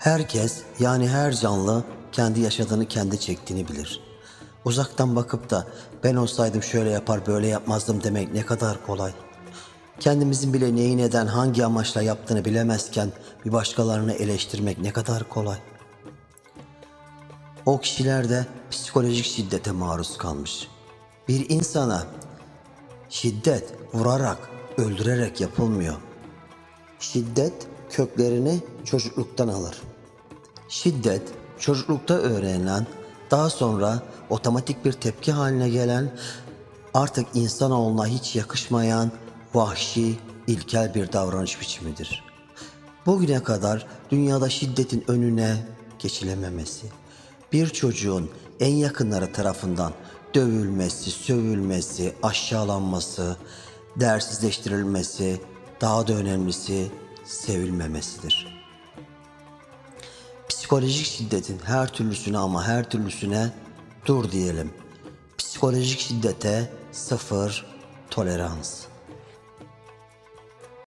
Herkes yani her canlı kendi yaşadığını kendi çektiğini bilir. Uzaktan bakıp da ben olsaydım şöyle yapar böyle yapmazdım demek ne kadar kolay. Kendimizin bile neyi neden hangi amaçla yaptığını bilemezken bir başkalarını eleştirmek ne kadar kolay. O kişiler de psikolojik şiddete maruz kalmış. Bir insana şiddet vurarak, öldürerek yapılmıyor. Şiddet köklerini çocukluktan alır. Şiddet çocuklukta öğrenilen, daha sonra otomatik bir tepki haline gelen, artık insanoğluna hiç yakışmayan vahşi, ilkel bir davranış biçimidir. Bugüne kadar dünyada şiddetin önüne geçilememesi, bir çocuğun en yakınları tarafından dövülmesi, sövülmesi, aşağılanması, değersizleştirilmesi, daha da önemlisi sevilmemesidir. Psikolojik şiddetin her türlüsüne ama her türlüsüne dur diyelim. Psikolojik şiddete sıfır tolerans.